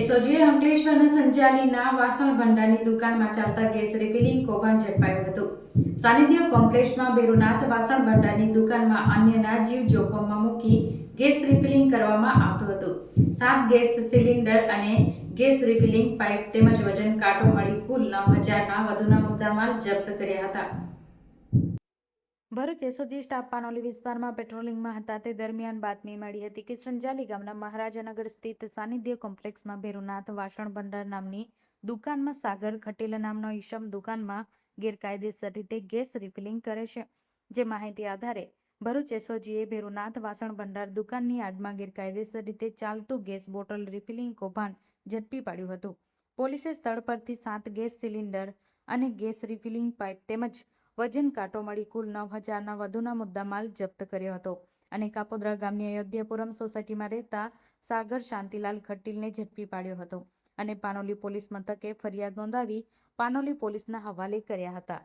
એસઓજીએ અંકલેશ્વરના સંચાલીના વાસણ ભંડારની દુકાનમાં ચાલતા ગેસ રિફિલિંગ કૌભાંડ ઝડપાયું હતું. સાનિધ્ય કોમ્પ્લેક્ષમાં બેરુનાથ વાસણ ભંડારની દુકાનમાં અન્યના જીવ જોખમમાં મૂકી ગેસ રિફિલિંગ કરવામાં આવતું હતું. સાત ગેસ સિલિન્ડર અને ગેસ રિફિલિંગ પાઇપ તેમજ વજન કાંટો મળી કુલ નવ હજારના વધુના મુદ્દામાલ જપ્ત કર્યા હતા. ભરૂચ એસઓજી સ્ટાફ પાનોલી વિસ્તારમાં પેટ્રોલિંગમાં હતા. તે દરમિયાન બાતમી મળી હતી કે સંજાલી ગામના મહારાજાનગર સ્થિત સાનિધ્ય કોમ્પ્લેક્સમાં ભેરુનાથ વાસણ ભંડાર નામની દુકાનમાં સાગર ખટેલ નામનો ઈશમ દુકાનમાં ગેરકાયદેસર રીતે ગેસ રિફિલિંગ કરે છે. જે માહિતી આધારે ભરૂચ એસઓજીએ ભેરુનાથ વાસણ ભંડાર દુકાનની આડમાં ગેરકાયદેસર રીતે ચાલતું ગેસ બોટલ રિફિલિંગ કૌભાંડ ઝડપી પાડ્યું હતું. પોલીસે સ્થળ પરથી સાત ગેસ સિલિન્ડર અને ગેસ રિફિલિંગ પાઇપ તેમજ વજન કાંટો મળી કુલ નવ હજારના વધુના મુદ્દામાલ જપ્ત કર્યો હતો. અને કાપોદ્રા ગામની અયોધ્યાપુરમ સોસાયટીમાં રહેતા સાગર શાંતિલાલ ખટ્ટીલને ઝડપી પાડ્યો હતો અને પાનોલી પોલીસ મથકે ફરિયાદ નોંધાવી પાનોલી પોલીસના હવાલે કર્યા હતા.